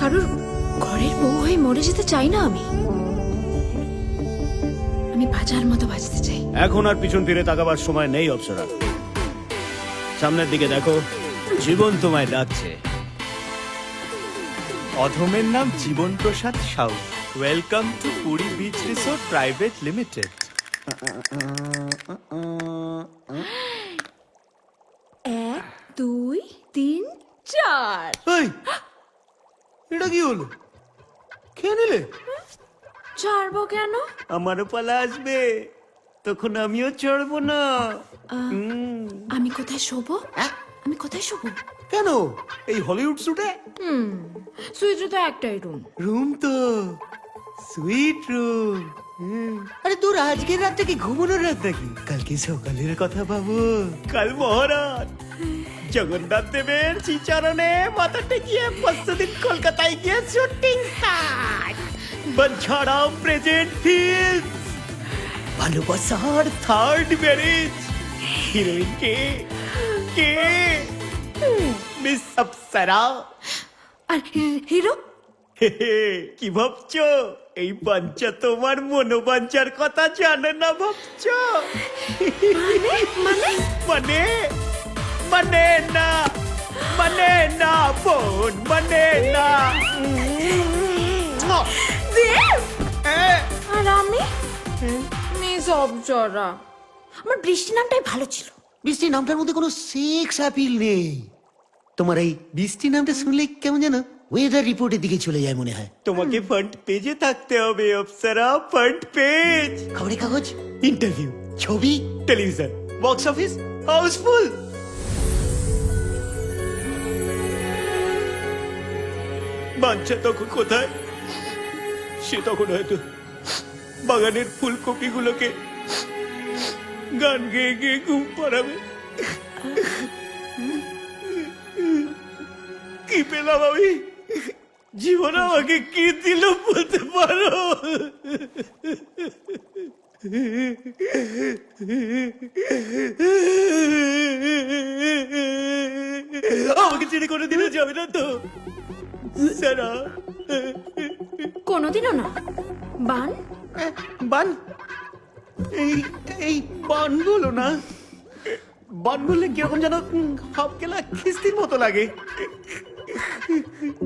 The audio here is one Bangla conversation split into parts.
কারোর ঘরের বউ হয়ে মরে যেতে চাই না আমি। আমি বাজার মতো বাঁচতে চাই। এখন আর পিছন ফিরে তাকাবার সময় নেই অপসরা। সামনের দিকে দেখো জীবন তোমায় ডাকছে। অধমের নাম Jiban Prasad Sau. Welcome to Puri beach resort private limited এক দুই তিন চার। এটা কি হলো? খেয়ে নিলে? চারবো কেন? আমারও পালা আসবে। তখন আমিও চড়বো না। হুম। আমি কোথায় শোবো? আমি কোথায় শোবো? কেন? এই হলিউড শুটে হুম সুইচে তো একটাই রুম। রুম তো। Suite room. আরে তোর আজকের রাতটা কি ঘুমানোর রাত নাকি? কালকে সকালের কথা ভাবো। কাল মহারাত জগন্নাথ দেবের শ্রীচরণে মাথা টেকিয়ে পরশু দিন কলকাতায় গিয়ে শুটিং স্টার্ট বাঞ্ছাড়া প্রেজেন্ট ফিল্ম ভালোবাসার থার্ড ম্যারেজ হিরোইন কে কে মিস অপ্সরা আর হি- হিরো হে হে, কি ভাবছো এই বাঞ্চা তোমার মনোবাঞ্চার কথা জানে না ভাবছো মানে মানে মানে না মানে না বোন মানে দেব আর আমি মিস আমার বৃষ্টি নামটাই ভালো ছিল বৃষ্টি নামটার মধ্যে কোনো সেক্স অ্যাপিল নেই। তোমার এই বৃষ্টি নামটা শুনলে কেমন যেন ওয়েদার রিপোর্টের দিকে চলে যায় মনে হয়। তোমাকে ফ্রন্ট পেজে থাকতে হবে অপ্সরা ফ্রন্ট পেজ খবরের কাগজ ইন্টারভিউ ছবি টেলিভিশন বক্স অফিস হাউসফুল বাঞ্চা তখন কোথায়? সে তখন হয়তো বাগানের ফুলকপিগুলোকে গান গেয়ে গেয়ে ঘুম পাড়াবে। কি পেলাম আমি? জীবন আমাকে কি দিল বলতে পারো? আমাকে ছেড়ে করে দিলে যাবে না তো। সারা। কোনোদিনও না। বান? বান? এই এই বান বলো না। বান বললে কীরকম যেন হাফ গেলা খিস্তির মতো লাগে।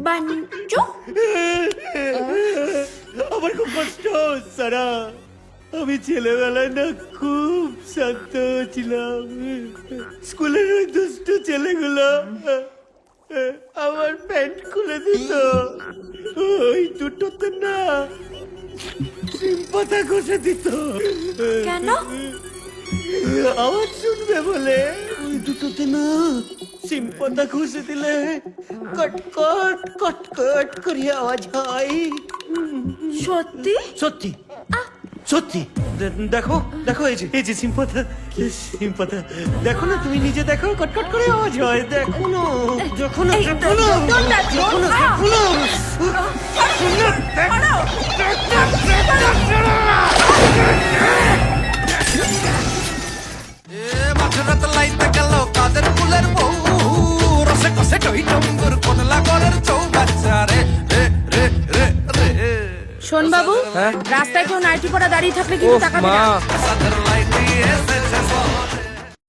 বাঞ্চো আমার খুব কষ্ট সারা। আমি ছেলেবেলায় না খুব শান্ত ছিলাম। স্কুলের ওই দুষ্ট ছেলেগুলো। আমার প্যান্ট খুলে দিত। ওই দুটোতে না পাতা ঘষে দিত। কেন? আওয়াজ শুনবে বলে। ওই দুটোতে না সিম পাতা ঘষে দিলে কট কট কট কট করে আওয়াজ হয়। সত্যি? সত্যি। সত্যি। দেখো দেখো এই যে এই যে সিম্পাতা সিম্পাতা দেখো না তুমি নিজে দেখো কটকট করে আওয়াজ হয়। দেখো না দেখো না দেখো না touch me. দেখো না! দেখো না। শোন বাবু রাস্তায় কেউ নাইটি পরা দাঁড়িয়ে থাকলে কিন্তু টাকা না দিয়ে